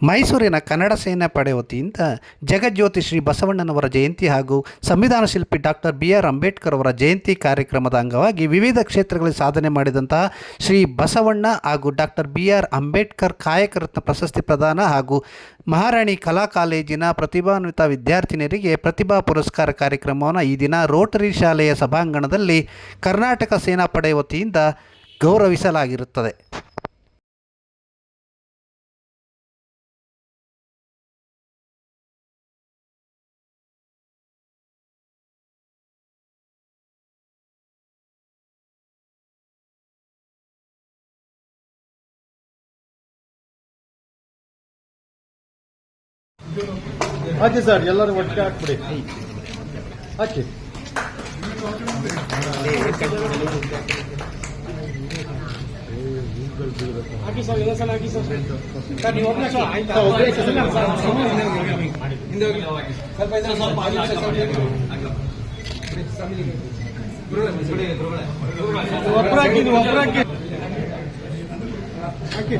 ಮೈಸೂರಿನ ಕನ್ನಡ ಸೇನಾ ಪಡೆ ವತಿಯಿಂದ ಜಗಜ್ಯೋತಿ ಶ್ರೀ ಬಸವಣ್ಣನವರ ಜಯಂತಿ ಹಾಗೂ ಸಂವಿಧಾನ ಶಿಲ್ಪಿ ಡಾಕ್ಟರ್ ಬಿ ಆರ್ ಅಂಬೇಡ್ಕರ್ ಅವರ ಜಯಂತಿ ಕಾರ್ಯಕ್ರಮದ ಅಂಗವಾಗಿ ವಿವಿಧ ಕ್ಷೇತ್ರಗಳಲ್ಲಿ ಸಾಧನೆ ಮಾಡಿದಂತಹ ಶ್ರೀ ಬಸವಣ್ಣ ಹಾಗೂ doctor B R Ambedkar Kayakaratna ಪ್ರಶಸ್ತಿ ಪ್ರದಾನ ಹಾಗೂ ಮಹಾರಾಣಿ ಕಲಾ ಕಾಲೇಜಿನ ಪ್ರತಿಭಾನ್ವಿತ ವಿದ್ಯಾರ್ಥಿನಿಯರಿಗೆ ಪ್ರತಿಭಾ ಪುರಸ್ಕಾರ ಕಾರ್ಯಕ್ರಮವನ್ನು ಈ ದಿನ ರೋಟರಿ ಶಾಲೆಯ ಸಭಾಂಗಣದಲ್ಲಿ ಕರ್ನಾಟಕ ಸೇನಾಪಡೆ ವತಿಯಿಂದ ಗೌರವಿಸಲಾಗಿರುತ್ತದೆ. ಹಾಕಿ ಸರ್ ಎಲ್ಲರೂ ಒಟ್ಟಿಗೆ ಹಾಕ್ಬಿಡಿ. ಹಾಕಿ. ಹಾಕಿ ಸರ್ ಎಲ್ಲ ಸಲ ಹಾಕಿ ಸರ್. ಸರ್ ನೀವು ಒಬ್ಬನೇ ಸರ್ ಆಯ್ತಾ? ಸರ್, ಒಬ್ರೇ ಸರ್. ಹಿಂದೆ ಹೋಗಿ ಸ್ವಲ್ಪ ಇದ್ರೆ ಸ್ವಲ್ಪ ಹಾಕಿ ಸರ್, ಸ್ವಲ್ಪ ಒಬ್ಬರು ಹಾಕಿ ನೀವು ಒಬ್ಬರು ಹಾಕಿ. ಹಾಕಿ.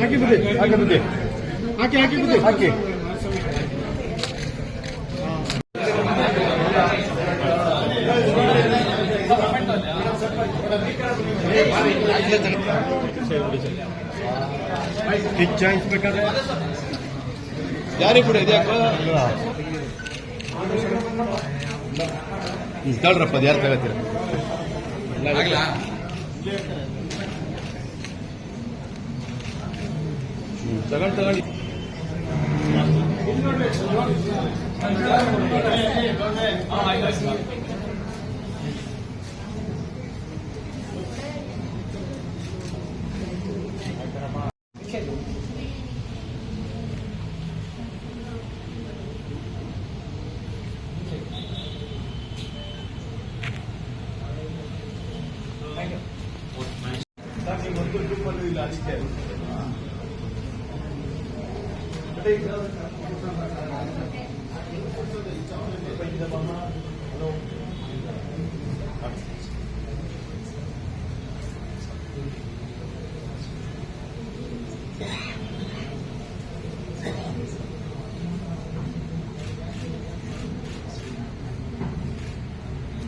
ಹಾಕಿ ಬಿಡಿ ಹಾಕಿ ಬಿಡಿ. ಹಾಕಿ ಹಾಕಿ ಬಿಡಿ. ಹಾಕಿ. ಕಿಚ್ಚಾಯಿಸ್ಬೇಕಾದ್ರೆ ಯಾರಿಗೆ ಕೂಡ ಇದೆಯಾಕ ತಳ್ರಪ್ಪ ಅದು ಯಾರು ತಗೋತೀರ ತಗೊಂಡು ತಗೊಂಡು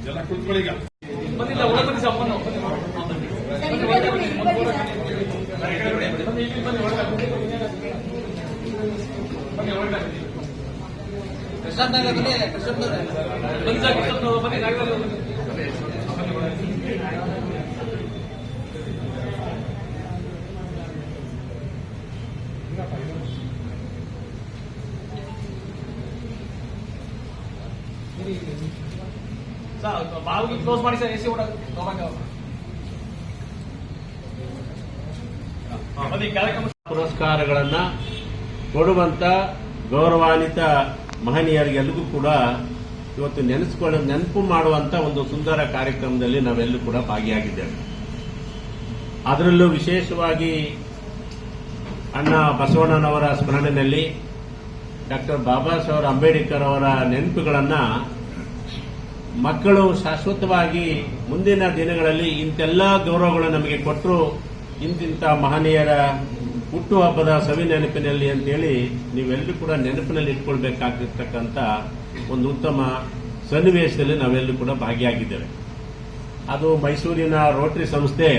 ಎಲ್ಲ ಕುತ್ಕೊಳ್ಳಿ ಈಗ ಬಂದಿಲ್ಲ ಒಳಗೆ ಬನ್ನಿ ಸರ್ ಬನ್ನಿ ಪ್ರಶಾಂತ್ ನಗರ ಬನ್ನಿ ಪ್ರಶಾಂತ್ ನಗರ ಬನ್ನಿ ಸರ್ ಕ್ಲೋಸ್ ಮಾಡಿ ಸರ್ ಎ ಸಿ ಬನ್ನಿ ಕಾರ್ಯಕ್ರಮ ಪುರಸ್ಕಾರಗಳನ್ನ ಕೊಡುವಂತ ಗೌರವಾನ್ವಿತ ಮಹನೀಯರಿಗೆಲ್ಲರಿಗೂ ಕೂಡ ಇವತ್ತು ನೆನೆಸ್ಕೊಳ್ಳ, ನೆನಪು ಮಾಡುವಂತ ಒಂದು ಸುಂದರ ಕಾರ್ಯಕ್ರಮದಲ್ಲಿ ನಾವೆಲ್ಲರೂ ಕೂಡ ಭಾಗಿಯಾಗಿದ್ದೇವೆ. ಅದರಲ್ಲೂ ವಿಶೇಷವಾಗಿ ಅಣ್ಣ ಬಸವಣ್ಣನವರ ಸ್ಮರಣೆಯಲ್ಲಿ ಡಾಕ್ಟರ್ ಬಾಬಾ ಸಾಹೇಬ್ ಅಂಬೇಡ್ಕರ್ ಅವರ ನೆನಪುಗಳನ್ನ ಮಕ್ಕಳು ಶಾಶ್ವತವಾಗಿ ಮುಂದಿನ ದಿನಗಳಲ್ಲಿ ಇಂತೆಲ್ಲ ಗೌರವಗಳು ನಮಗೆ ಕೊಟ್ಟರು ಇಂತಿಂತ ಮಹನೀಯರ ಹುಟ್ಟುಹಬ್ಬದ ಸವಿ ನೆನಪಿನಲ್ಲಿ ಅಂತೇಳಿ ನೀವೆಲ್ಲರೂ ಕೂಡ ನೆನಪಿನಲ್ಲಿ ಇಟ್ಕೊಳ್ಬೇಕಾಗಿರ್ತಕ್ಕಂಥ ಒಂದು ಉತ್ತಮ ಸನ್ನಿವೇಶದಲ್ಲಿ ನಾವೆಲ್ಲರೂ ಕೂಡ ಭಾಗಿಯಾಗಿದ್ದೇವೆ. ಅದು ಮೈಸೂರಿನ ರೋಟರಿ ಸಂಸ್ಥೆ,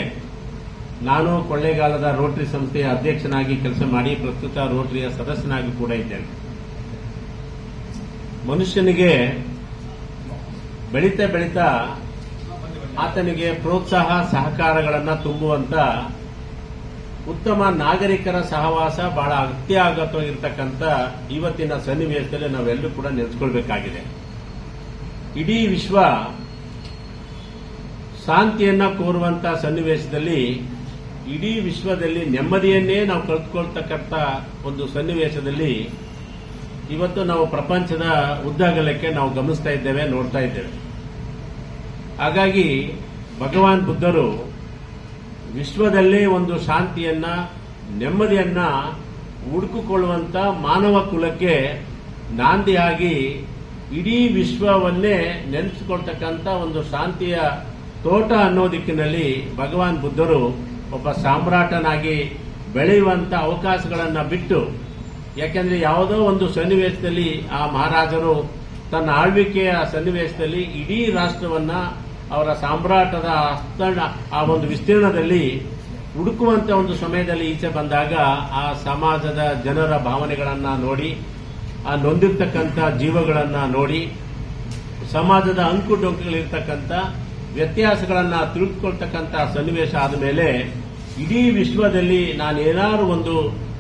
ನಾನು ಕೊಳ್ಳೇಗಾಲದ ರೋಟರಿ ಸಂಸ್ಥೆಯ ಅಧ್ಯಕ್ಷನಾಗಿ ಕೆಲಸ ಮಾಡಿ ಪ್ರಸ್ತುತ ರೋಟರಿಯ ಸದಸ್ಯನಾಗಿ ಕೂಡ ಇದ್ದೇನೆ. ಮನುಷ್ಯನಿಗೆ ಬೆಳೀತಾ ಬೆಳೀತಾ ಆತನಿಗೆ ಪ್ರೋತ್ಸಾಹ, ಸಹಕಾರಗಳನ್ನು ತುಂಬುವಂತ ಉತ್ತಮ ನಾಗರಿಕರ ಸಹವಾಸ ಬಹಳ ಆಗತ್ವ ಇರತಕ್ಕಂಥ ಇವತ್ತಿನ ಸನ್ನಿವೇಶದಲ್ಲಿ ನಾವೆಲ್ಲರೂ ಕೂಡ ನೆನೆಸ್ಕೊಳ್ಬೇಕಾಗಿದೆ. ಇಡೀ ವಿಶ್ವ ಶಾಂತಿಯನ್ನ ಕೋರುವಂತ ಸನ್ನಿವೇಶದಲ್ಲಿ ಇಡೀ ವಿಶ್ವದಲ್ಲಿ ನೆಮ್ಮದಿಯನ್ನೇ ನಾವು ಕಳೆದುಕೊಳ್ತಕ್ಕಂಥ ಒಂದು ಸನ್ನಿವೇಶದಲ್ಲಿ ಇವತ್ತು ನಾವು ಪ್ರಪಂಚದ ಉದ್ದಾಗಲಕ್ಕೆ ನಾವು ಗಮನಿಸ್ತಾ ಇದ್ದೇವೆ, ನೋಡ್ತಾ ಇದ್ದೇವೆ. ಹಾಗಾಗಿ ಭಗವಾನ್ ಬುದ್ಧರು ವಿಶ್ವದಲ್ಲೇ ಒಂದು ಶಾಂತಿಯನ್ನ, ನೆಮ್ಮದಿಯನ್ನ ಹುಡುಕಿಕೊಳ್ಳುವಂತ ಮಾನವ ಕುಲಕ್ಕೆ ನಾಂದಿಯಾಗಿ ಇಡೀ ವಿಶ್ವವನ್ನೇ ನೆನೆಸಿಕೊಳ್ತಕ್ಕಂಥ ಒಂದು ಶಾಂತಿಯ ತೋಟ ಅನ್ನೋ ದಿಕ್ಕಿನಲ್ಲಿ ಭಗವಾನ್ ಬುದ್ಧರು ಒಬ್ಬ ಸಾಮ್ರಾಟನಾಗಿ ಬೆಳೆಯುವಂತ ಅವಕಾಶಗಳನ್ನ ಬಿಟ್ಟು, ಯಾಕೆಂದ್ರೆ ಯಾವುದೋ ಒಂದು ಸನ್ನಿವೇಶದಲ್ಲಿ ಆ ಮಹಾರಾಜರು ತನ್ನ ಆಳ್ವಿಕೆಯ ಸನ್ನಿವೇಶದಲ್ಲಿ ಇಡೀ ರಾಷ್ಟ್ರವನ್ನ ಅವರ ಸಾಮ್ರಾಟದ ಅಸ್ತರಣ ಆ ಒಂದು ವಿಸ್ತೀರ್ಣದಲ್ಲಿ ಹುಡುಕುವಂತ ಒಂದು ಸಮಯದಲ್ಲಿ ಈಚೆ ಬಂದಾಗ ಆ ಸಮಾಜದ ಜನರ ಭಾವನೆಗಳನ್ನ ನೋಡಿ, ಆ ನೊಂದಿರ್ತಕ್ಕಂಥ ಜೀವಗಳನ್ನ ನೋಡಿ, ಸಮಾಜದ ಅಂಕು ಡೊಂಕುಗಳಿರ್ತಕ್ಕಂಥ ವ್ಯತ್ಯಾಸಗಳನ್ನ ತಿಳಿದುಕೊಳ್ತಕ್ಕಂಥ ಸನ್ನಿವೇಶ ಆದ ಮೇಲೆ ಇಡೀ ವಿಶ್ವದಲ್ಲಿ ನಾನೇನಾದ್ರು ಒಂದು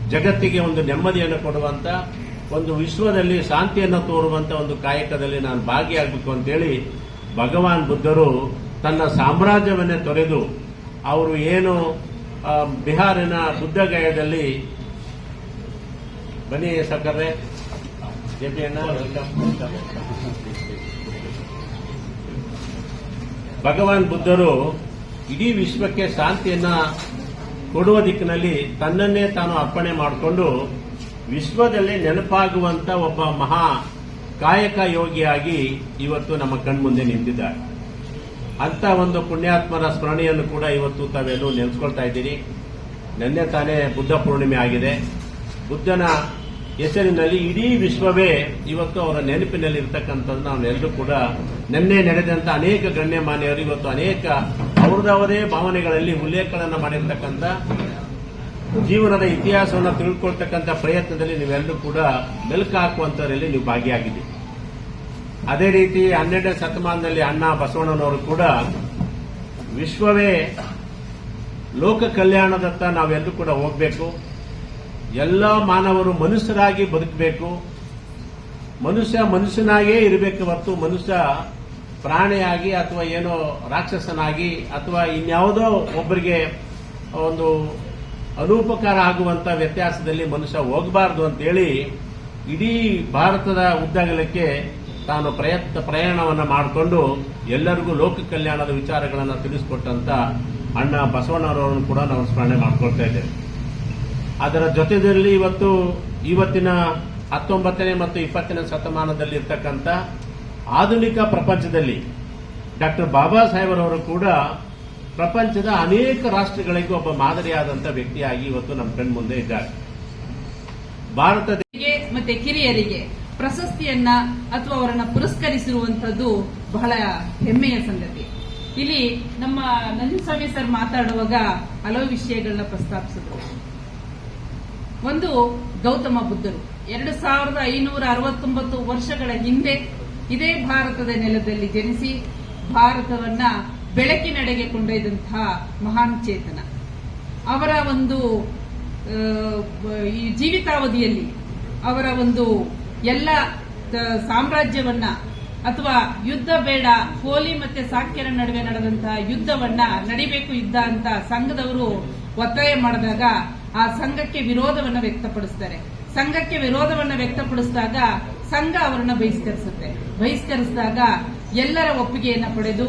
ಜಗತ್ತಿಗೆ ಒಂದು ನೆಮ್ಮದಿಯನ್ನು ಕೊಡುವಂತ, ಒಂದು ವಿಶ್ವದಲ್ಲಿ ಶಾಂತಿಯನ್ನು ತೋರುವಂತ ಒಂದು ಕಾಯಕದಲ್ಲಿ ನಾನು ಭಾಗಿಯಾಗಬೇಕು ಅಂತೇಳಿ ಭಗವಾನ್ ಬುದ್ಧರು ತನ್ನ ಸಾಮ್ರಾಜ್ಯವನ್ನೇ ತೊರೆದು ಅವರು ಏನು ಬಿಹಾರಿನ ಬುದ್ಧಗಯದಲ್ಲಿ ಬನ್ನಿ ಸಕ್ಕರೆ ಭಗವಾನ್ ಬುದ್ಧರು ಇಡೀ ವಿಶ್ವಕ್ಕೆ ಶಾಂತಿಯನ್ನ ಕೊಡುವ ದಿಕ್ಕಿನಲ್ಲಿ ತನ್ನನ್ನೇ ತಾನು ಅರ್ಪಣೆ ಮಾಡಿಕೊಂಡು ವಿಶ್ವದಲ್ಲಿ ನೆನಪಾಗುವಂತ ಒಬ್ಬ ಮಹಾ ಕಾಯಕ ಯೋಗಿಯಾಗಿ ಇವತ್ತು ನಮ್ಮ ಕಣ್ಮುಂದೆ ನಿಂತಿದ್ದಾರೆ. ಅಂತ ಒಂದು ಪುಣ್ಯಾತ್ಮರ ಸ್ಮರಣೆಯನ್ನು ಕೂಡ ಇವತ್ತು ತಾವೆಲ್ಲೂ ನೆನೆಸ್ಕೊಳ್ತಾ ಇದ್ದೀರಿ. ನಿನ್ನೆ ತಾನೇ ಬುದ್ಧ ಪೂರ್ಣಿಮೆ ಆಗಿದೆ. ಬುದ್ಧನ ಹೆಸರಿನಲ್ಲಿ ಇಡೀ ವಿಶ್ವವೇ ಇವತ್ತು ಅವರ ನೆನಪಿನಲ್ಲಿ ಇರ್ತಕ್ಕಂಥದ್ದು ನಾವೆಲ್ಲರೂ ಕೂಡ ನಿನ್ನೆ ನಡೆದಂಥ ಅನೇಕ ಗಣ್ಯಮಾನ್ಯರು, ಇವತ್ತು ಅನೇಕ ಅವ್ರದವರೇ ಭಾವನೆಗಳಲ್ಲಿ ಉಲ್ಲೇಖಗಳನ್ನು ಮಾಡಿರ್ತಕ್ಕಂಥ ಜೀವನದ ಇತಿಹಾಸವನ್ನು ತಿಳ್ಕೊಳ್ತಕ್ಕಂಥ ಪ್ರಯತ್ನದಲ್ಲಿ ನೀವೆಲ್ಲರೂ ಕೂಡ ಮೆಲುಕು ಹಾಕುವಂತರಲ್ಲಿ ನೀವು ಭಾಗಿಯಾಗಿದ್ದೀವಿ ಅದೇ ರೀತಿ ಹನ್ನೆರಡನೇ ಶತಮಾನದಲ್ಲಿ ಅಣ್ಣ ಬಸವಣ್ಣನವರು ಕೂಡ ವಿಶ್ವವೇ ಲೋಕ ಕಲ್ಯಾಣದತ್ತ ನಾವೆಲ್ಲರೂ ಕೂಡ ಹೋಗಬೇಕು. ಎಲ್ಲ ಮಾನವರು ಮನುಷ್ಯರಾಗಿ ಬದುಕಬೇಕು. ಮನುಷ್ಯ ಮನುಷ್ಯನಾಗೇ ಇರಬೇಕು ಹೊರತು ಮನುಷ್ಯ ಪ್ರಾಣಿಯಾಗಿ ಅಥವಾ ಏನೋ ರಾಕ್ಷಸನಾಗಿ ಅಥವಾ ಇನ್ಯಾವುದೋ ಒಬ್ಬರಿಗೆ ಒಂದು ಅನೂಪಕಾರ ಆಗುವಂತ ವ್ಯತ್ಯಾಸದಲ್ಲಿ ಮನುಷ್ಯ ಹೋಗಬಾರದು ಅಂತೇಳಿ ಇಡೀ ಭಾರತದ ಉದ್ದಗಲಕ್ಕೆ ತಾನು ಪ್ರಯತ್ನ ಪ್ರಯಾಣವನ್ನು ಮಾಡಿಕೊಂಡು ಎಲ್ಲರಿಗೂ ಲೋಕ ಕಲ್ಯಾಣದ ವಿಚಾರಗಳನ್ನು ತಿಳಿಸಿಕೊಟ್ಟಂತ ಅಣ್ಣ ಬಸವಣ್ಣವರನ್ನು ಕೂಡ ನಾವು ಸ್ಮರಣೆ ಮಾಡಿಕೊಳ್ತಾ ಇದ್ದೇವೆ. ಅದರ ಜೊತೆಯಲ್ಲಿ ಇವತ್ತು ಇವತ್ತಿನ ಹತ್ತೊಂಬತ್ತನೇ ಮತ್ತು ಇಪ್ಪತ್ತನೇ ಶತಮಾನದಲ್ಲಿ ಇರ್ತಕ್ಕಂಥ ಆಧುನಿಕ ಪ್ರಪಂಚದಲ್ಲಿ ಡಾಕ್ಟರ್ ಬಾಬಾ ಸಾಹೇಬರವರು ಕೂಡ ಪ್ರಪಂಚದ ಅನೇಕ ರಾಷ್ಟ್ರಗಳಿಗೂ ಒಬ್ಬ ಮಾದರಿಯಾದಂತಹ ವ್ಯಕ್ತಿಯಾಗಿ ಇವತ್ತು ನಮ್ಮ ಕಣ್ಮುಂದೆ ಇದ್ದಾರೆ. ಭಾರತ ಮತ್ತೆ ಕಿರಿಯರಿಗೆ ಪ್ರಶಸ್ತಿಯನ್ನ ಅಥವಾ ಅವರನ್ನ ಪುರಸ್ಕರಿಸಿರುವಂತದ್ದು ಬಹಳ ಹೆಮ್ಮೆಯ ಸಂಗತಿ. ಇಲ್ಲಿ ನಮ್ಮ ನಂಜುಸ್ವಾಮಿ ಸರ್ ಮಾತಾಡುವಾಗ ಹಲವು ವಿಷಯಗಳನ್ನ ಪ್ರಸ್ತಾಪಿಸಿದ್ರು. ಒಂದು ಗೌತಮ ಬುದ್ಧರು. ಎರಡು ಸಾವಿರದ ಐನೂರ ಅರವತ್ತೊಂಬತ್ತು ವರ್ಷಗಳ ಹಿಂದೆ ಇದೇ ಭಾರತದ ನೆಲದಲ್ಲಿ ಜನಿಸಿ, ಭಾರತವನ್ನ ಬೆಳಕಿನೆಡೆಗೆ ಕೊಂಡೊಯ್ದಂತಹ ಮಹಾನ್ ಚೇತನ. ಅವರ ಒಂದು ಈ ಜೀವಿತಾವಧಿಯಲ್ಲಿ ಅವರ ಒಂದು ಎಲ್ಲ ಸಾಮ್ರಾಜ್ಯವನ್ನ ಅಥವಾ ಯುದ್ಧ ಬೇಡ, ಹೋಲಿ ಮತ್ತೆ ಸಾಕ್ಯರ ನಡುವೆ ನಡೆದಂತಹ ಯುದ್ಧವನ್ನ ನಡಿಬೇಕು ಯುದ್ಧ ಅಂತ ಸಂಘದವರು ಒತ್ತಾಯ ಮಾಡಿದಾಗ ಆ ಸಂಘಕ್ಕೆ ವಿರೋಧವನ್ನ ವ್ಯಕ್ತಪಡಿಸ್ತಾರೆ. ಸಂಘಕ್ಕೆ ವಿರೋಧವನ್ನ ವ್ಯಕ್ತಪಡಿಸಿದಾಗ ಸಂಘ ಅವರನ್ನ ಬಹಿಷ್ಕರಿಸುತ್ತೆ. ಬಹಿಷ್ಕರಿಸಿದಾಗ ಎಲ್ಲರ ಒಪ್ಪಿಗೆಯನ್ನ ಪಡೆದು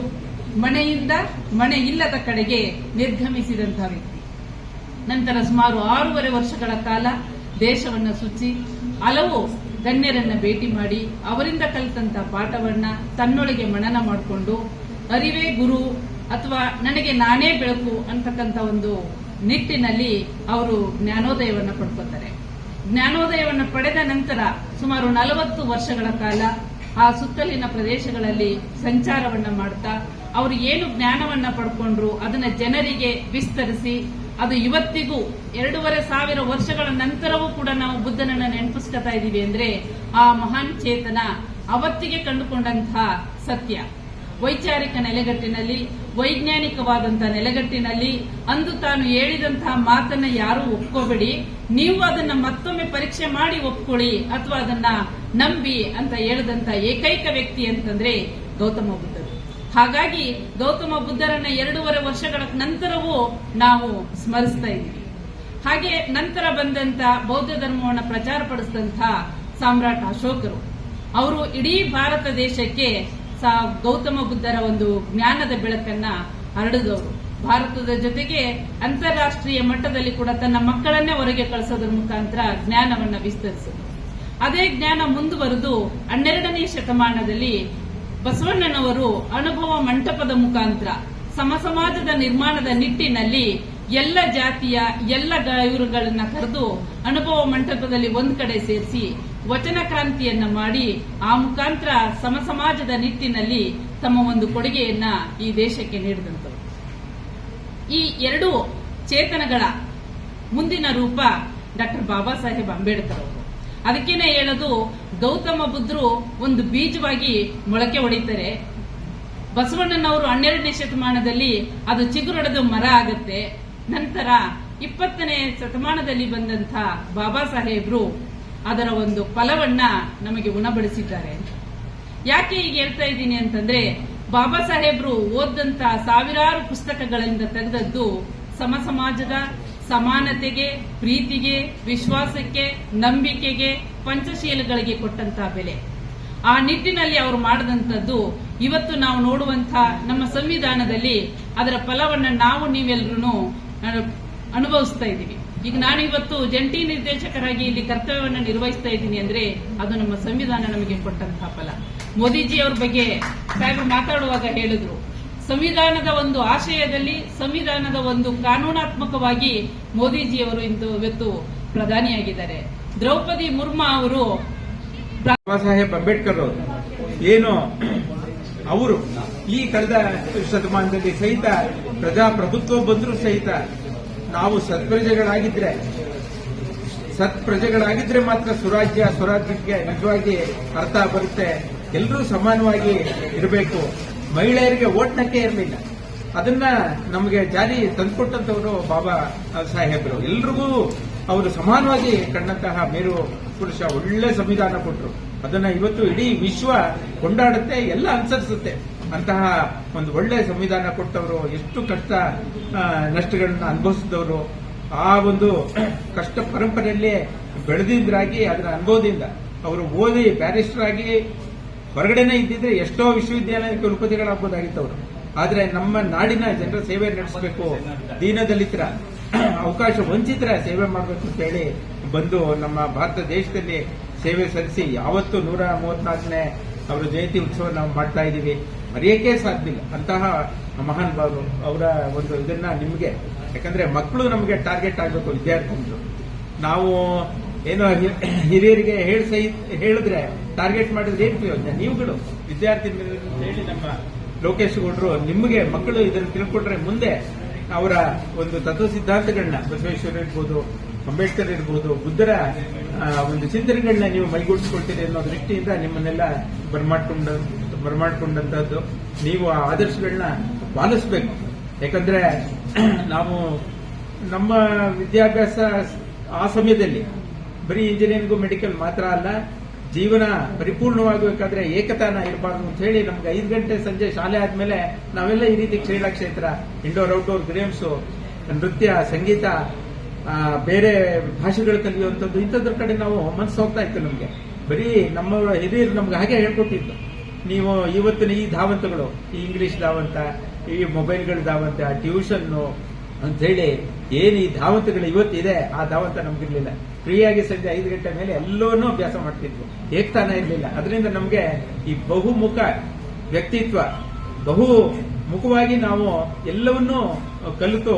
ಮನೆಯಿಂದ ಮನೆ ಇಲ್ಲದ ಕಡೆಗೆ ನಿರ್ಗಮಿಸಿದಂತಹ ವ್ಯಕ್ತಿ. ನಂತರ ಸುಮಾರು ಆರೂವರೆ ವರ್ಷಗಳ ಕಾಲ ದೇಶವನ್ನ ಸುಚ್ಚಿ ಹಲವು ಗಣ್ಯರನ್ನ ಭೇಟಿ ಮಾಡಿ ಅವರಿಂದ ಕಲಿತಂತ ಪಾಠವನ್ನ ತನ್ನೊಳಗೆ ಮನನ ಮಾಡಿಕೊಂಡು ಅರಿವೇ ಗುರು ಅಥವಾ ನನಗೆ ನಾನೇ ಬೆಳಕು ಅಂತಕ್ಕಂಥ ಒಂದು ನಿಟ್ಟಿನಲ್ಲಿ ಅವರು ಜ್ಞಾನೋದಯವನ್ನ ಪಡ್ಕೋತಾರೆ. ಜ್ಞಾನೋದಯವನ್ನು ಪಡೆದ ನಂತರ ಸುಮಾರು ನಲವತ್ತು ವರ್ಷಗಳ ಕಾಲ ಆ ಸುತ್ತಲಿನ ಪ್ರದೇಶಗಳಲ್ಲಿ ಸಂಚಾರವನ್ನ ಮಾಡ್ತಾ ಅವರು ಏನು ಜ್ಞಾನವನ್ನ ಪಡ್ಕೊಂಡ್ರು ಅದನ್ನ ಜನರಿಗೆ ವಿಸ್ತರಿಸಿ ಅದು ಇವತ್ತಿಗೂ ಎರಡೂವರೆ ಸಾವಿರ ವರ್ಷಗಳ ನಂತರವೂ ಕೂಡ ನಾವು ಬುದ್ಧನನ್ನ ನೆನಪಿಸ್ಕೊತಾ ಇದ್ದೀವಿ ಅಂದ್ರೆ ಆ ಮಹಾನ್ ಚೇತನ ಅವತ್ತಿಗೆ ಕಂಡುಕೊಂಡಂತಹ ಸತ್ಯ. ವೈಚಾರಿಕ ನೆಲೆಗಟ್ಟಿನಲ್ಲಿ ವೈಜ್ಞಾನಿಕವಾದಂತಹ ನೆಲೆಗಟ್ಟಿನಲ್ಲಿ ಅಂದು ತಾನು ಹೇಳಿದಂತಹ ಮಾತನ್ನ ಯಾರು ಒಪ್ಕೋಬೇಡಿ. ನೀವು ಅದನ್ನ ಮತ್ತೊಮ್ಮೆ ಪರೀಕ್ಷೆ ಮಾಡಿ ಒಪ್ಕೊಳ್ಳಿ ಅಥವಾ ಅದನ್ನ ನಂಬಿ ಅಂತ ಹೇಳಿದಂತ ಏಕೈಕ ವ್ಯಕ್ತಿ ಅಂತಂದ್ರೆ ಗೌತಮ ಬುದ್ಧರು ಹಾಗಾಗಿ ಗೌತಮ ಬುದ್ಧರನ್ನ ಎರಡೂವರೆ ವರ್ಷಗಳ ನಂತರವೂ ನಾವು ಸ್ಮರಿಸ್ತಾ ಇದ್ದೀವಿ. ಹಾಗೆ ನಂತರ ಬಂದಂತ ಬೌದ್ಧ ಧರ್ಮವನ್ನು ಪ್ರಚಾರಪಡಿಸಿದಂತ ಸಾಮ್ರಾಟ್ ಅಶೋಕರು. ಅವರು ಇಡೀ ಭಾರತ ದೇಶಕ್ಕೆ ಗೌತಮ ಬುದ್ಧರ ಒಂದು ಜ್ಞಾನದ ಬೆಳಕನ್ನ ಹರಡಿದವರು. ಭಾರತದ ಜೊತೆಗೆ ಅಂತಾರಾಷ್ಟ್ರೀಯ ಮಟ್ಟದಲ್ಲಿ ಕೂಡ ತನ್ನ ಮಕ್ಕಳನ್ನೇ ಹೊರಗೆ ಕಳಿಸೋದ್ರ ಮುಖಾಂತರ ಜ್ಞಾನವನ್ನ ವಿಸ್ತರಿಸಿದರು. ಅದೇ ಜ್ಞಾನ ಮುಂದುವರೆದು ಹನ್ನೆರಡನೇ ಶತಮಾನದಲ್ಲಿ ಬಸವಣ್ಣನವರು ಅನುಭವ ಮಂಟಪದ ಮುಖಾಂತರ ಸಮ ಸಮಾಜದ ನಿರ್ಮಾಣದ ನಿಟ್ಟಿನಲ್ಲಿ ಎಲ್ಲ ಜಾತಿಯ ಎಲ್ಲ ಗಾಯೂರುಗಳನ್ನ ಕರೆದು ಅನುಭವ ಮಂಟಪದಲ್ಲಿ ಒಂದು ಕಡೆ ಸೇರಿಸಿ ವಚನ ಕ್ರಾಂತಿಯನ್ನ ಮಾಡಿ ಆ ಮುಖಾಂತರ ಸಮ ಸಮಾಜದ ನಿಟ್ಟಿನಲ್ಲಿ ತಮ್ಮ ಒಂದು ಕೊಡುಗೆಯನ್ನ ಈ ದೇಶಕ್ಕೆ ನೀಡಿದಂತರು ಈ ಎರಡು ಚೇತನಗಳ ಮುಂದಿನ ರೂಪ ಡಾಕ್ಟರ್ ಬಾಬಾ ಸಾಹೇಬ್ ಅಂಬೇಡ್ಕರ್ ಅದಕ್ಕೇನೆ ಹೇಳೋದು, ಗೌತಮ ಬುದ್ಧರು ಒಂದು ಬೀಜವಾಗಿ ಮೊಳಕೆ ಹೊಡಿತಾರೆ. ಬಸವಣ್ಣನವರು ಹನ್ನೆರಡನೇ ಶತಮಾನದಲ್ಲಿ ಅದು ಚಿಗುರೊಡೆದು ಮರ ಆಗುತ್ತೆ. ನಂತರ ಇಪ್ಪತ್ತನೇ ಶತಮಾನದಲ್ಲಿ ಬಂದಂತ ಬಾಬಾ ಸಾಹೇಬ್ರು ಅದರ ಒಂದು ಫಲವನ್ನ ನಮಗೆ ಉಣಬಡಿಸಿದ್ದಾರೆ. ಯಾಕೆ ಈಗ ಹೇಳ್ತಾ ಇದ್ದೀನಿ ಅಂತಂದ್ರೆ, ಬಾಬಾ ಸಾಹೇಬ್ರು ಓದಂತ ಸಾವಿರಾರು ಪುಸ್ತಕಗಳಿಂದ ತೆಗೆದದ್ದು ಸಮ ಸಮಾಜದ ಸಮಾನತೆಗೆ, ಪ್ರೀತಿಗೆ, ವಿಶ್ವಾಸಕ್ಕೆ, ನಂಬಿಕೆಗೆ, ಪಂಚಶೀಲಗಳಿಗೆ ಕೊಟ್ಟಂತಹ ಬೆಲೆ. ಆ ನಿಟ್ಟಿನಲ್ಲಿ ಅವರು ಮಾಡಿದಂಥದ್ದು ಇವತ್ತು ನಾವು ನೋಡುವಂತಹ ನಮ್ಮ ಸಂವಿಧಾನದಲ್ಲಿ ಅದರ ಫಲವನ್ನ ನಾವು ನೀವೆಲ್ಲರೂ ಅನುಭವಿಸ್ತಾ ಇದ್ದೀವಿ. ಈಗ ನಾನು ಇವತ್ತು ಜಂಟಿ ನಿರ್ದೇಶಕರಾಗಿ ಇಲ್ಲಿ ಕರ್ತವ್ಯವನ್ನು ನಿರ್ವಹಿಸ್ತಾ ಇದ್ದೀನಿ ಅಂದ್ರೆ ಅದು ನಮ್ಮ ಸಂವಿಧಾನ ನಮಗೆ ಕೊಟ್ಟಂತಹ ಫಲ. ಮೋದಿಜಿ ಅವ್ರ ಬಗ್ಗೆ ಸಾಹೇಬ್ ಮಾತಾಡುವಾಗ ಹೇಳಿದ್ರು ಸಂವಿಧಾನದ ಒಂದು ಆಶಯದಲ್ಲಿ ಸಂವಿಧಾನದ ಒಂದು ಕಾನೂನಾತ್ಮಕವಾಗಿ ಮೋದಿಜಿಯವರು ಇಂದು ಇವತ್ತು ಪ್ರಧಾನಿಯಾಗಿದ್ದಾರೆ. ದ್ರೌಪದಿ ಮುರ್ಮಾ ಅವರು ಬಾಬಾ ಸಾಹೇಬ್ ಅಂಬೇಡ್ಕರ್ ಅವರು, ಏನು ಅವರು ಈ ಕಳೆದ ಶತಮಾನದಲ್ಲಿ ಸಹಿತ ಪ್ರಜಾಪ್ರಭುತ್ವ ಬಂದರೂ ಸಹಿತ ನಾವು ಸತ್ಪ್ರಜೆಗಳಾಗಿದ್ರೆ ಸತ್ಪ್ರಜೆಗಳಾಗಿದ್ರೆ ಮಾತ್ರ ಸ್ವರಾಜ್ಯ, ಸ್ವರಾಜ್ಯಕ್ಕೆ ನಿಜವಾಗಿ ಅರ್ಥ ಬರುತ್ತೆ. ಎಲ್ಲರೂ ಸಮಾನವಾಗಿ ಇರಬೇಕು. ಮಹಿಳೆಯರಿಗೆ ಓಟ್ನಕ್ಕೆ ಇರಲಿಲ್ಲ. ಅದನ್ನ ನಮಗೆ ಜಾರಿ ತಂದುಕೊಟ್ಟಂತವರು ಬಾಬಾ ಸಾಹೇಬರು. ಎಲ್ರಿಗೂ ಅವರು ಸಮಾನವಾಗಿ ಕಂಡಂತಹ ಮೇರು ಪುರುಷ ಒಳ್ಳೆ ಸಂವಿಧಾನ ಕೊಟ್ಟರು ಅದನ್ನ ಇವತ್ತು ಇಡೀ ವಿಶ್ವ ಕೊಂಡಾಡುತ್ತೆ, ಎಲ್ಲ ಅನುಸರಿಸುತ್ತೆ. ಅಂತಹ ಒಂದು ಒಳ್ಳೆ ಸಂವಿಧಾನ ಕೊಟ್ಟವರು, ಎಷ್ಟು ಕಷ್ಟ ನಷ್ಟಗಳನ್ನ ಅನುಭವಿಸಿದವರು, ಆ ಒಂದು ಕಷ್ಟ ಪರಂಪರೆಯಲ್ಲಿ ಬೆಳೆದಿದ್ರಾಗಿ, ಅದರ ಅನುಭವದಿಂದ ಅವರು ಓದಿ ಬ್ಯಾರಿಸ್ಟರ್ ಆಗಿ ಹೊರಗಡೆನೆ ಇದ್ದಿದ್ರೆ ಎಷ್ಟೋ ವಿಶ್ವವಿದ್ಯಾಲಯ ಕುಲಪತಿಗಳಾಗಬಹುದಾಗಿತ್ತು ಅವರು. ಆದ್ರೆ ನಮ್ಮ ನಾಡಿನ ಜನರ ಸೇವೆ ನಡೆಸಬೇಕು, ದೀನದಲಿತರ ಅವಕಾಶ ವಂಚಿತರ ಸೇವೆ ಮಾಡಬೇಕು ಅಂತ ಹೇಳಿ ಬಂದು ನಮ್ಮ ಭಾರತ ದೇಶದಲ್ಲಿ ಸೇವೆ ಸಲ್ಲಿಸಿ ಯಾವತ್ತು ನೂರ ಮೂವತ್ನಾಲ್ಕನೇ ಅವರ ಜಯಂತಿ ಉತ್ಸವ ನಾವು ಮಾಡ್ತಾ ಇದ್ದೀವಿ. ಸಾಧ್ಯ ಇಲ್ಲ. ಅಂತಹ ಮಹಾನ್ ಭಾವರು ಅವರ ಒಂದು ಇದನ್ನ ನಿಮಗೆ, ಯಾಕಂದ್ರೆ ಮಕ್ಕಳು ನಮಗೆ ಟಾರ್ಗೆಟ್ ಆಗಬೇಕು ವಿದ್ಯಾರ್ಥಿಗಳು. ನಾವು ಏನೋ ಹಿರಿಯರಿಗೆ ಹೇಳಿದ್ರೆ ಟಾರ್ಗೆಟ್ ಮಾಡಿದ್ರೆ ಏನು ಪ್ರಯೋಜನ? ನೀವುಗಳು ವಿದ್ಯಾರ್ಥಿ ಹೇಳಿ ನಮ್ಮ ಲೋಕೇಶ್ ಗೌಡರು ನಿಮಗೆ ಮಕ್ಕಳು ಇದನ್ನು ತಿಳ್ಕೊಂಡ್ರೆ ಮುಂದೆ ಅವರ ಒಂದು ತತ್ವ ಸಿದ್ಧಾಂತಗಳನ್ನ ಬಸವೇಶ್ವರ ಇರ್ಬೋದು, ಅಂಬೇಡ್ಕರ್ ಇರ್ಬೋದು, ಬುದ್ಧರ ಒಂದು ಚಿಂತನೆಗಳನ್ನ ನೀವು ಮೈಗೂಡಿಸ್ಕೊಳ್ತೀರಿ ಅನ್ನೋ ದೃಷ್ಟಿಯಿಂದ ನಿಮ್ಮನ್ನೆಲ್ಲ ಬರ್ಮಾಡ್ಕೊಂಡ ಬರ್ಮಾಡ್ಕೊಂಡಂತಹದ್ದು ನೀವು ಆ ಆದರ್ಶಗಳನ್ನ ಪಾಲಿಸಬೇಕು. ಯಾಕಂದ್ರೆ ನಾವು ನಮ್ಮ ವಿದ್ಯಾಭ್ಯಾಸ ಆ ಸಮಯದಲ್ಲಿ ಬರೀ ಇಂಜಿನಿಯರಿಂಗು ಮೆಡಿಕಲ್ ಮಾತ್ರ ಅಲ್ಲ ಜೀವನ ಪರಿಪೂರ್ಣವಾಗಬೇಕಾದ್ರೆ ಏಕತಾನ ಇರಬಾರ್ದು ಅಂತ ಹೇಳಿ ನಮ್ಗೆ ಐದು ಗಂಟೆ ಸಂಜೆ ಶಾಲೆ ಆದ್ಮೇಲೆ ನಾವೆಲ್ಲ ಈ ರೀತಿ ಕ್ರೀಡಾ ಕ್ಷೇತ್ರ ಇಂಡೋರ್ ಔಟ್ಡೋರ್ ಗೇಮ್ಸು ನೃತ್ಯ, ಸಂಗೀತ ಬೇರೆ ಭಾಷೆಗಳು ಕಲಿಯುವಂಥದ್ದು, ಇಂಥದ್ರ ಕಡೆ ನಾವು ಮನಸ್ಸು ಹೋಗ್ತಾ ಇತ್ತು ನಮಗೆ. ಬರೀ ನಮ್ಮ ಹಿರಿಯರು ನಮ್ಗೆ ಹಾಗೆ ಹೇಳ್ಕೊಟ್ಟಿದ್ದು. ನೀವು ಇವತ್ತಿನ ಈ ಧಾವಂತಗಳು, ಈ ಇಂಗ್ಲಿಷ್ ಧಾವಂತ, ಈ ಮೊಬೈಲ್ಗಳ ಧಾವಂತ ಟ್ಯೂಷನ್ನು ಅಂತ ಹೇಳಿ ಏನು ಈ ಧಾವಂತಗಳು ಇವತ್ತಿದೆ, ಆ ಧಾವಂತ ನಮ್ಗಿರ್ಲಿಲ್ಲ. ಫ್ರೀಯಾಗಿ ಸಂಜೆ ಐದು ಗಂಟೆ ಮೇಲೆ ಎಲ್ಲವನ್ನೂ ಅಭ್ಯಾಸ ಮಾಡ್ತಿದ್ವು. ಏಕ್ತಾನ ಇರಲಿಲ್ಲ. ಅದರಿಂದ ನಮಗೆ ಈ ಬಹುಮುಖ ವ್ಯಕ್ತಿತ್ವ, ಬಹು ಮುಖವಾಗಿ ನಾವು ಎಲ್ಲವನ್ನೂ ಕಲಿತು,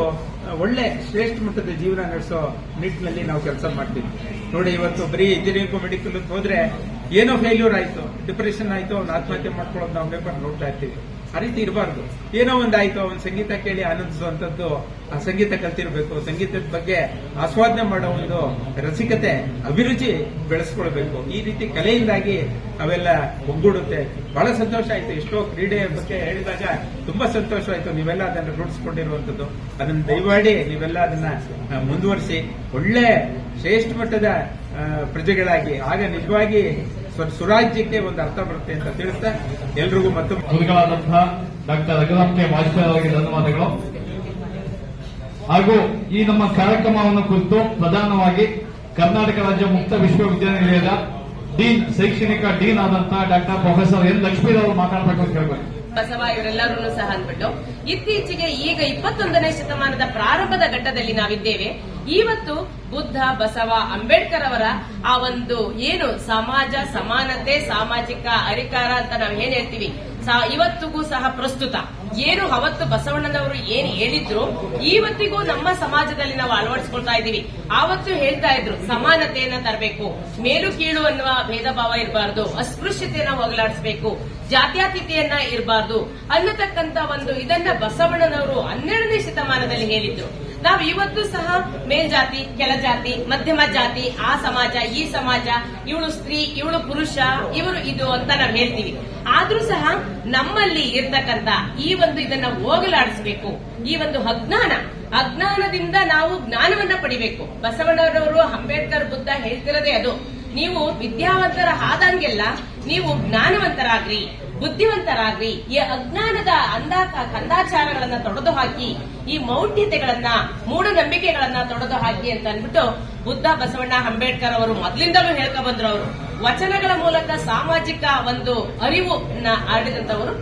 ಒಳ್ಳೆ ಶ್ರೇಷ್ಠ ಮಟ್ಟದ ಜೀವನ ನಡೆಸೋ ನಿಟ್ಟಿನಲ್ಲಿ ನಾವು ಕೆಲಸ ಮಾಡ್ತೀವಿ ನೋಡಿ, ಇವತ್ತು ಬರೀ ಇಂಜಿನಿಯರಿಂಗ್ ಮೆಡಿಕಲ್ ಅಂತ ಹೋದ್ರೆ ಏನೋ ಫೇಲ್ಯೂರ್ ಆಯ್ತು ಡಿಪ್ರೆಷನ್ ಆಯ್ತು, ಅವ್ನು ಆತ್ಮಹತ್ಯೆ ಮಾಡ್ಕೊಳ್ಳೋದು ನಾವು ಪೇಪರ್ ನೋಡ್ತಾ ಇರ್ತೀವಿ. ಆ ರೀತಿ ಇರಬಾರ್ದು. ಏನೋ ಒಂದಾಯ್ತು ಅವ್ನ ಸಂಗೀತ ಕೇಳಿ ಆನಂದಿಸುವಂತದ್ದು ಆ ಸಂಗೀತ ಕಲ್ತಿರ್ಬೇಕು, ಸಂಗೀತದ ಬಗ್ಗೆ ಆಸ್ವಾದನೆ ಮಾಡೋ ಒಂದು ರಸಿಕತೆ, ಅಭಿರುಚಿ ಬೆಳೆಸ್ಕೊಳ್ಬೇಕು. ಈ ರೀತಿ ಕಲೆಯಿಂದಾಗಿ ಅವೆಲ್ಲ ಒಗ್ಗೂಡುತ್ತೆ. ಬಹಳ ಸಂತೋಷ ಆಯ್ತು ಎಷ್ಟೋ ಕ್ರೀಡೆಯ ಬಗ್ಗೆ ಹೇಳಿದಾಗ ತುಂಬಾ ಸಂತೋಷ ಆಯ್ತು. ನೀವೆಲ್ಲ ಅದನ್ನ ರೂಢಿಸ್ಕೊಂಡಿರುವಂತದ್ದು ಅದನ್ನ ದಯಮಾಡಿ ನೀವೆಲ್ಲ ಅದನ್ನ ಮುಂದುವರಿಸಿ. ಒಳ್ಳೆ ಶ್ರೇಷ್ಠ ಮಟ್ಟದ ಪ್ರಜೆಗಳಾಗಿ, ಆಗ ನಿಜವಾಗಿ ಸ್ವರಾಜ್ಯಕ್ಕೆ ಒಂದು ಅರ್ಥ ಬರುತ್ತೆ ಅಂತ ತಿಳಿಸ್ತಾ ಎಲ್ರಿಗೂ ಮತ್ತೊಮ್ಮೆ ಡಾಕ್ಟರ್ ಧನ್ಯವಾದಗಳು. ಹಾಗೂ ಈ ನಮ್ಮ ಕಾರ್ಯಕ್ರಮವನ್ನು ಕುರಿತು ಪ್ರಧಾನವಾಗಿ ಕರ್ನಾಟಕ ರಾಜ್ಯ ಮುಕ್ತ ವಿಶ್ವವಿದ್ಯಾನಿಲಯದ ಡೀನ್, ಶೈಕ್ಷಣಿಕ ಡೀನ್ ಆದಂತಹ ಡಾಕ್ಟರ್ ಪ್ರೊಫೆಸರ್ ಎನ್ ಲಕ್ಷ್ಮೀರಾವ್ ಮಾತಾಡಬೇಕು ಅಂತ ಕೇಳಬೇಕು ಬಸವ ಇವರೆಲ್ಲರೂ ಸಹ ಅಂದ್ಬಿಟ್ಟು ಇತ್ತೀಚೆಗೆ ಈಗ ಇಪ್ಪತ್ತೊಂದನೇ ಶತಮಾನದ ಪ್ರಾರಂಭದ ಘಟ್ಟದಲ್ಲಿ ನಾವಿದ್ದೇವೆ. ಇವತ್ತು ಬುದ್ಧ, ಬಸವ, ಅಂಬೇಡ್ಕರ್ ಅವರ ಆ ಒಂದು ಏನು ಸಮಾಜ, ಸಮಾನತೆ, ಸಾಮಾಜಿಕ ಅಧಿಕಾರ ಅಂತ ನಾವು ಏನ್ ಹೇಳ್ತೀವಿ? ಇವತ್ತಿಗೂ ಸಹ ಪ್ರಸ್ತುತ. ಏನು ಅವತ್ತು ಬಸವಣ್ಣನವರು ಏನ್ ಹೇಳಿದ್ರು, ಇವತ್ತಿಗೂ ನಮ್ಮ ಸಮಾಜದಲ್ಲಿ ನಾವು ಅಳವಡಿಸ್ಕೊಳ್ತಾ ಇದ್ದೀವಿ. ಆವತ್ತು ಹೇಳ್ತಾ ಇದ್ರು, ಸಮಾನತೆಯನ್ನ ತರಬೇಕು, ಮೇಲು ಕೀಳು ಅನ್ನುವ ಭೇದ ಭಾವ ಇರಬಾರ್ದು, ಅಸ್ಪೃಶ್ಯತೆಯನ್ನ ಹೋಗಲಾಡಿಸಬೇಕು, ಜಾತ್ಯಾತೀತೆಯನ್ನ ಇರಬಾರ್ದು ಅನ್ನತಕ್ಕಂತ ಒಂದು ಇದನ್ನ ಬಸವಣ್ಣನವರು ಹನ್ನೆರಡನೇ ಶತಮಾನದಲ್ಲಿ ಹೇಳಿದ್ರು. ನಾವು ಇವತ್ತು ಸಹ ಮೇಲ್ಜಾತಿ ಕೆಳಜಾತಿ ಮಧ್ಯಮ ಜಾತಿ, ಆ ಸಮಾಜ, ಈ ಸಮಾಜ, ಇವಳು ಸ್ತ್ರೀ, ಇವಳು ಪುರುಷ, ಇವರು ಇದು ಅಂತ ನಾವು ಹೇಳ್ತೀವಿ. ಆದ್ರೂ ಸಹ ನಮ್ಮಲ್ಲಿ ಇರ್ತಕ್ಕಂತ ಈ ಒಂದು ಇದನ್ನ ಹೋಗಲಾಡಿಸಬೇಕು. ಈ ಒಂದು ಅಜ್ಞಾನ, ಅಜ್ಞಾನದಿಂದ ನಾವು ಜ್ಞಾನವನ್ನ ಪಡಿಬೇಕು. ಬಸವಣ್ಣನವರು, ಅಂಬೇಡ್ಕರ್, ಬುದ್ಧ ಹೇಳ್ತಿರೋದೇ ಅದು. ನೀವು ವಿದ್ಯಾವಂತರ ಆದಂಗೆಲ್ಲ ನೀವು ಜ್ಞಾನವಂತರಾಗ್ರಿ, ಬುದ್ಧಿವಂತರಾಗ್ರಿ, ಈ ಅಜ್ಞಾನದ ಅಂದಾಚಾರಗಳನ್ನ ಕಂದಾಚಾರಗಳನ್ನ ತೊಡೆದು ಹಾಕಿ ಈ ಮೌಢ್ಯತೆಗಳನ್ನ, ಮೂಢನಂಬಿಕೆಗಳನ್ನ ತೊಡೆದು ಹಾಕಿ ಅಂತ ಅಂದ್ಬಿಟ್ಟು ಬುದ್ಧ ಬಸವಣ್ಣ ಅಂಬೇಡ್ಕರ್ ಅವರು ಮೊದಲಿಂದಲೂ ಹೇಳ್ಕೊ ಬಂದ್ರು ಅವರು. ವಚನಗಳ ಮೂಲಕ ಸಾಮಾಜಿಕ ಒಂದು ಅರಿವು ಆಡಿದಂತವರು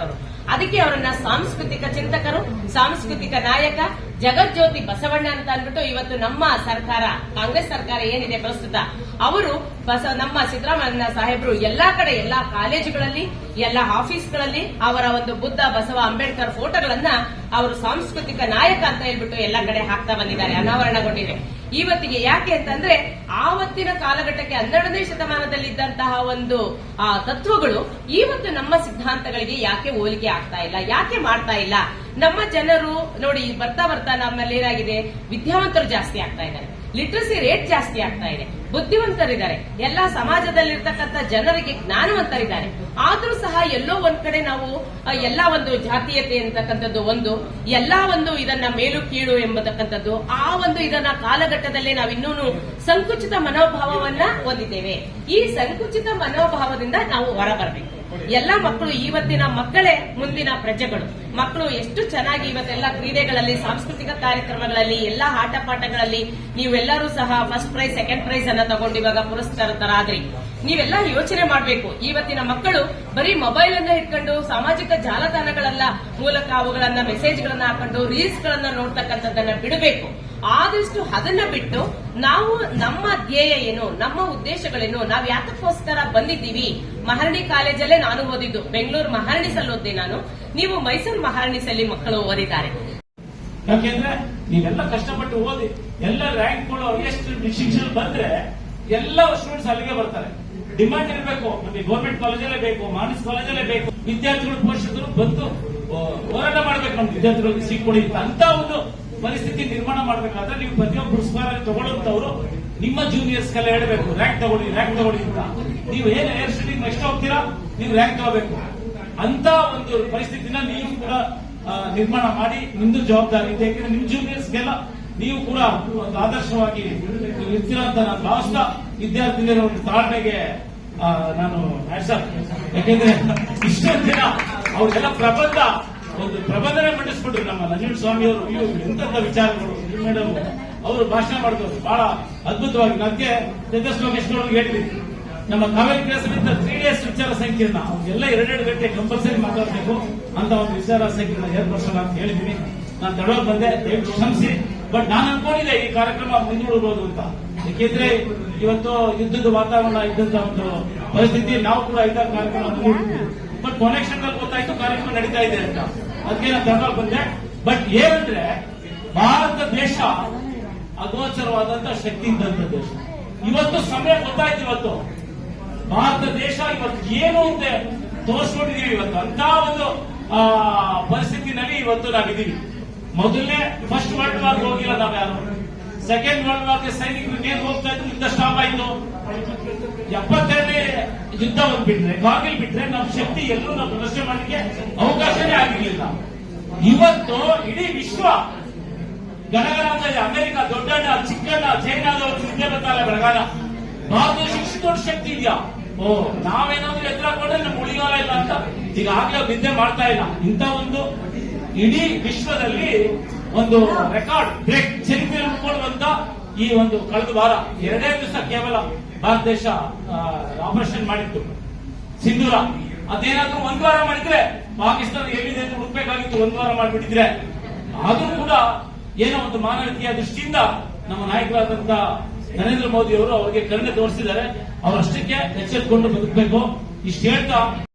ಅವರು ಅದಕ್ಕೆ ಅವರನ್ನ ಸಾಂಸ್ಕೃತಿಕ ಚಿಂತಕರು, ಸಾಂಸ್ಕೃತಿಕ ನಾಯಕ ಜಗಜ್ಯೋತಿ ಬಸವಣ್ಣ ಅಂತ ಅಂದ್ಬಿಟ್ಟು ಇವತ್ತು ನಮ್ಮ ಸರ್ಕಾರ ಕಾಂಗ್ರೆಸ್ ಸರ್ಕಾರ ಏನಿದೆ ಪ್ರಸ್ತುತ ಅವರು ಬಸ ನಮ್ಮ ಸಿದ್ದರಾಮಯ್ಯ ಸಾಹೇಬರು ಎಲ್ಲಾ ಕಡೆ ಎಲ್ಲಾ ಕಾಲೇಜುಗಳಲ್ಲಿ ಎಲ್ಲಾ ಆಫೀಸ್ಗಳಲ್ಲಿ ಅವರ ಒಂದು ಬುದ್ಧ ಬಸವ ಅಂಬೇಡ್ಕರ್ ಫೋಟೋಗಳನ್ನ ಅವರು ಸಾಂಸ್ಕೃತಿಕ ನಾಯಕ ಅಂತ ಹೇಳ್ಬಿಟ್ಟು ಎಲ್ಲಾ ಕಡೆ ಹಾಕ್ತಾ ಬಂದಿದ್ದಾರೆ ಅನಾವರಣಗೊಂಡಿದೆ. ಇವತ್ತಿಗೆ ಯಾಕೆ ಅಂತಂದ್ರೆ ಆವತ್ತಿನ ಕಾಲಘಟ್ಟಕ್ಕೆ ಹನ್ನೆರಡನೇ ಶತಮಾನದಲ್ಲಿ ಇದ್ದಂತಹ ಒಂದು ಆ, ತತ್ವಗಳು ಇವತ್ತು ನಮ್ಮ ಸಿದ್ಧಾಂತಗಳಿಗೆ ಯಾಕೆ ಹೋಲಿಕೆ ಆಗ್ತಾ ಇಲ್ಲ ಯಾಕೆ ಮಾಡ್ತಾ ಇಲ್ಲ? ನಮ್ಮ ಜನರು ನೋಡಿ, ಬರ್ತಾ ಬರ್ತಾ ನಮ್ಮಲ್ಲಿ ಏನಾಗಿದೆ? ವಿದ್ಯಾವಂತರು ಜಾಸ್ತಿ ಆಗ್ತಾ ಇದ್ದಾರೆ. ಲಿಟ್ರಸಿ ರೇಟ್ ಜಾಸ್ತಿ ಆಗ್ತಾ ಇದೆ. ಬುದ್ಧಿವಂತರಿದ್ದಾರೆ. ಎಲ್ಲ ಸಮಾಜದಲ್ಲಿರ್ತಕ್ಕಂಥ ಜನರಿಗೆ ಜ್ಞಾನವಂತರಿದ್ದಾರೆ. ಆದ್ರೂ ಸಹ ಎಲ್ಲೋ ಒಂದ್ ಕಡೆ ನಾವು ಎಲ್ಲಾ ಒಂದು ಜಾತೀಯತೆ ಅಂತಕ್ಕಂಥದ್ದು ಒಂದು, ಎಲ್ಲಾ ಒಂದು ಇದನ್ನ ಮೇಲು ಕೀಳು ಎಂಬತಕ್ಕಂಥದ್ದು, ಆ ಒಂದು ಇದನ್ನ ಕಾಲಘಟ್ಟದಲ್ಲೇ ನಾವು ಇನ್ನೂ ಸಂಕುಚಿತ ಮನೋಭಾವವನ್ನ ಹೊಂದಿದ್ದೇವೆ. ಈ ಸಂಕುಚಿತ ಮನೋಭಾವದಿಂದ ನಾವು ಹೊರಬರಬೇಕು. ಎಲ್ಲ ಮಕ್ಕಳು ಇವತ್ತಿನ ಮಕ್ಕಳೇ ಮುಂದಿನ ಪ್ರಜೆಗಳು. ಮಕ್ಕಳು ಎಷ್ಟು ಚೆನ್ನಾಗಿ ಇವತ್ತೆಲ್ಲ ಕ್ರೀಡೆಗಳಲ್ಲಿ, ಸಾಂಸ್ಕೃತಿಕ ಕಾರ್ಯಕ್ರಮಗಳಲ್ಲಿ, ಎಲ್ಲಾ ಆಟ ಪಾಠಗಳಲ್ಲಿ ನೀವೆಲ್ಲರೂ ಸಹ ಫಸ್ಟ್ ಪ್ರೈಸ್ ಸೆಕೆಂಡ್ ಪ್ರೈಸ್ ಅನ್ನ ತಗೊಂಡು ಇವಾಗ ಪುರಸ್ಕೃತರಾದ್ರಿ ನೀವೆಲ್ಲ ಯೋಚನೆ ಮಾಡಬೇಕು. ಇವತ್ತಿನ ಮಕ್ಕಳು ಬರೀ ಮೊಬೈಲ್ ಅನ್ನ ಇಟ್ಕೊಂಡು ಸಾಮಾಜಿಕ ಜಾಲತಾಣಗಳೆಲ್ಲ ಮೂಲಕ ಅವುಗಳನ್ನ ಮೆಸೇಜ್ಗಳನ್ನ ಹಾಕೊಂಡು ರೀಲ್ಸ್ ಗಳನ್ನ ನೋಡ್ತಕ್ಕಂಥದ್ದನ್ನ ಬಿಡಬೇಕು. ಆದಷ್ಟು ಅದನ್ನ ಬಿಟ್ಟು ನಾವು ನಮ್ಮ ಧ್ಯೇಯ ಏನು, ನಮ್ಮ ಉದ್ದೇಶಗಳೇನು, ನಾವು ಯಾತಕ್ಕೋಸ್ಕರ ಬಂದಿದ್ದೀವಿ? ಮಹಾರಾಣಿ ಕಾಲೇಜಲ್ಲೇ ನಾನು ಓದಿದ್ದು, ಬೆಂಗಳೂರು ಮಹರ್ಣಿಸಲ್ಲಿ ಓದ್ದೆ ನಾನು. ನೀವು ಮೈಸೂರು ಮಹರ್ಣಿಸಲ್ಲಿ ಮಕ್ಕಳು ಓದಿದ್ದಾರೆ. ಯಾಕೆಂದ್ರೆ ನೀವೆಲ್ಲ ಕಷ್ಟಪಟ್ಟು ಓದಿ, ಎಲ್ಲ ರ್ಯಾಂಕ್ಗಳು ಎಷ್ಟು ಶಿಕ್ಷಣ ಬಂದ್ರೆ ಎಲ್ಲ ಸ್ಟೂಡೆಂಟ್ಸ್ ಅಲ್ಲಿಗೆ ಬರ್ತಾರೆ. ಡಿಮಾಂಡ್ ಇರಬೇಕು ನಮಗೆ ಗೌರ್ಮೆಂಟ್ ಕಾಲೇಜಲ್ಲೇ ಬೇಕು ಮಾನಸ್ ಕಾಲೇಜಲ್ಲೇ ಬೇಕು. ವಿದ್ಯಾರ್ಥಿಗಳು ಪೋಷಕರು ಬಂದು ಹೋರಾಟ ಮಾಡ್ಬೇಕು ನಮ್ಮ ವಿದ್ಯಾರ್ಥಿಗಳಿಗೆ ಸಿಕ್ಕೊಡಿ ಕೊಡಿ ಅಂತ ಅಂತ ಒಂದು ಪರಿಸ್ಥಿತಿ ನಿರ್ಮಾಣ ಮಾಡಬೇಕಾದ್ರೆ ನೀವು ಪ್ರತಿಯೊಬ್ಬ ಪುರಸ್ಕಾರ ತಗೊಳ್ಳುವಂತವ್ರು ನಿಮ್ಮ ಜೂನಿಯರ್ಸ್ ಕಲೆ ಹೇಳಬೇಕು, ರ್ಯಾಂಕ್ ತಗೊಳ್ಳಿ ರ್ಯಾಂಕ್ ತಗೊಳ್ಳಿ ಅಂತ. ನೀವು ಏನ್ ಏರ್ ಸ್ಟಡಿ ನೆಕ್ಸ್ಟ್ ಹೋಗ್ತೀರಾ, ನೀವು ರ್ಯಾಂಕ್ ತಗೋಬೇಕು. ಅಂತ ಒಂದು ಪರಿಸ್ಥಿತಿನ ನೀವು ಕೂಡ ನಿರ್ಮಾಣ ಮಾಡಿ ನಿಮ್ದು ಜವಾಬ್ದಾರಿ ಇದೆ. ಯಾಕಂದ್ರೆ ನಿಮ್ ಜೂನಿಯರ್ಸ್ಗೆಲ್ಲ ನೀವು ಕೂಡ ಒಂದು ಆದರ್ಶವಾಗಿ ಇರ್ತೀರಾ ಅಂತ ನಾನು ಭಾವಿಸ್ತಾ ವಿದ್ಯಾರ್ಥಿನಿಯರ ಒಂದು ತಾಳ್ಮೆಗೆ ನಾನು ಯಾಕೆಂದ್ರೆ ಇಷ್ಟೊಂದು ದಿನ ಅವ್ರಿಗೆಲ್ಲ ಪ್ರಬಂಧ ಒಂದು ಪ್ರಬಂಧನೆ ಮಂಡಿಸ್ಬಿಟ್ರು ನಮ್ಮ ನಂಜುಂಡ ಸ್ವಾಮಿ ಅವರು. ಎಂತೆಂತ ವಿಚಾರಗಳು. ಮೇಡಮ್ ಅವರು ಭಾಷಣ ಮಾಡಿದವರು ಬಹಳ ಅದ್ಭುತವಾಗಿ. ಲೋಕೇಶ್ ಅವ್ರಿಗೆ ಹೇಳಿದ್ವಿ ನಮ್ಮ ಕಾವೇರಿ ಕ್ಲಾಸಲ್ಲಿದ್ದ ತ್ರೀ ಡೇಸ್ ವಿಚಾರ ಸಂಕಿರಣ. ಅವ್ರಿಗೆಲ್ಲ ಎರಡೆರಡು ಗಂಟೆ ಕಂಪಲ್ಸರಿ ಮಾತಾಡಬೇಕು ಅಂತ ಒಂದು ವಿಚಾರ ಸಂಕೀರ್ಣ ಏರ್ಪಡಿಸೋಣ ಅಂತ ಹೇಳಿದ್ದೀನಿ ನಾನು ತಡೋ ಬಂದೆ, ದಯವಿಟ್ಟು ಕ್ಷಮಿಸಿ. ಬಟ್ ನಾನು ಅನ್ಕೊಂಡಿದ್ದೆ ಈ ಕಾರ್ಯಕ್ರಮ ಮುಂದೂಡಬಹುದು ಅಂತ. ಯಾಕೆಂದ್ರೆ ಇವತ್ತು ಯುದ್ಧದ ವಾತಾವರಣ ಇದ್ದಂತ ಒಂದು ಪರಿಸ್ಥಿತಿ, ನಾವು ಕೂಡ ಐದಾರು ಕಾರ್ಯಕ್ರಮ ಬಟ್ ಕೊನೆ ಕ್ಷಣದಲ್ಲಿ ಗೊತ್ತಾಯ್ತು, ಕಾರ್ಯಕ್ರಮ ನಡೀತಾ ಇದೆ ಅಂತ. ಅದಕ್ಕೆ ಧರ್ಮ ಬಂದೆ. ಬಟ್ ಏನಂದ್ರೆ ಭಾರತ ದೇಶ ಅಗೋಚರವಾದಂತ ಶಕ್ತಿ ಇದ್ದಂತ ದೇಶ. ಇವತ್ತು ಸಮಯ ಗೊತ್ತಾಯ್ತು ಇವತ್ತು. ಭಾರತ ದೇಶ ಇವತ್ತು ಏನು ಅಂತ ತೋರಿಸ್ಕೊಂಡಿದೀವಿ ಇವತ್ತು. ಅಂತ ಒಂದು ಆ, ಪರಿಸ್ಥಿತಿನಲ್ಲಿ ಇವತ್ತು ನಾವಿದ್ದೀವಿ. ಮೊದಲನೇ ಫಸ್ಟ್ ವರ್ಲ್ಡ್ ವಾರ್ ಹೋಗಿಲ್ಲ ನಾವ್ ಯಾರು. ಸೆಕೆಂಡ್ ವರ್ಲ್ಡ್ ವಾರ್ಗೆ ಸೈನಿಕರು ಏನ್ ಹೋಗ್ತಾ ಇದ್ರು ಇಂಥ ಸ್ಟಾಪ್ ಆಯ್ತು. ಎಪ್ಪತ್ತೆರಡನೇ ಯುದ್ಧ ಒಂದು ಬಿಟ್ರೆ ಕಾರ್ಗಿಲ್ ಬಿಟ್ರೆ ನಮ್ಮ ಶಕ್ತಿ ಎಲ್ಲೂ ನಾವು ಪ್ರದರ್ಶನ ಮಾಡಲಿಕ್ಕೆ ಅವಕಾಶನೇ ಆಗಿರಲಿಲ್ಲ. ಇವತ್ತು ಇಡೀ ವಿಶ್ವ ಗಣಗಣ ಅಮೆರಿಕ, ದೊಡ್ಡಣ್ಣ, ಚಿಕ್ಕಣ್ಣ ಚೈನಾದವರು ಸುದ್ದಿ ಬರ್ತಾರೆ ಬೆಳಗಾಲ. ಭಾರತ ದೊಡ್ಡ ಶಕ್ತಿ ಇದೆಯಾ? ಓ, ನಾವೇನಾದ್ರೂ ಎತ್ತರ ಹಾಕೊಂಡ್ರೆ ನಮ್ಗೆ ಉಳಿಯೋಲ್ಲ ಇಲ್ಲ ಅಂತ ಈಗಾಗಲೇ ನಿದ್ದೆ ಮಾಡ್ತಾ ಇಲ್ಲ. ಇಂಥ ಒಂದು ಇಡೀ ವಿಶ್ವದಲ್ಲಿ ಒಂದು ರೆಕಾರ್ಡ್, ಬ್ರೇಕ್, ಚರಿತ್ರೆ ಉಳ್ಕೊಳ್ಳುವಂತ ಈ ಒಂದು ಕಳೆದ ವಾರ ಎರಡೇ ದಿವಸ ಕೇವಲ ಭಾರತ ದೇಶ ಆಪರೇಷನ್ ಮಾಡಿತ್ತು. ಸಿಂಧೂರ. ಅದೇನಾದ್ರೂ ಒಂದ್ ವಾರ ಮಾಡಿದ್ರೆ ಪಾಕಿಸ್ತಾನ ಎಲ್ಲಿದೆ ಅಂತ ಹುಡುಕ್ಬೇಕಾಗಿತ್ತು, ಒಂದ್ ವಾರ ಮಾಡಿಬಿಟ್ಟಿದ್ರೆ. ಆದ್ರೂ ಕೂಡ ಏನೋ ಒಂದು ಮಾನವೀಯ ದೃಷ್ಟಿಯಿಂದ ನಮ್ಮ ನಾಯಕರಾದಂತ ನರೇಂದ್ರ ಮೋದಿ ಅವರು ಅವರಿಗೆ ಕರುಣೆ ತೋರಿಸಿದ್ದಾರೆ. ಅವರಷ್ಟಕ್ಕೆ ಎಚ್ಚೆತ್ಕೊಂಡು ಬದುಕಬೇಕು. ಇಷ್ಟು ಹೇಳ್ತಾ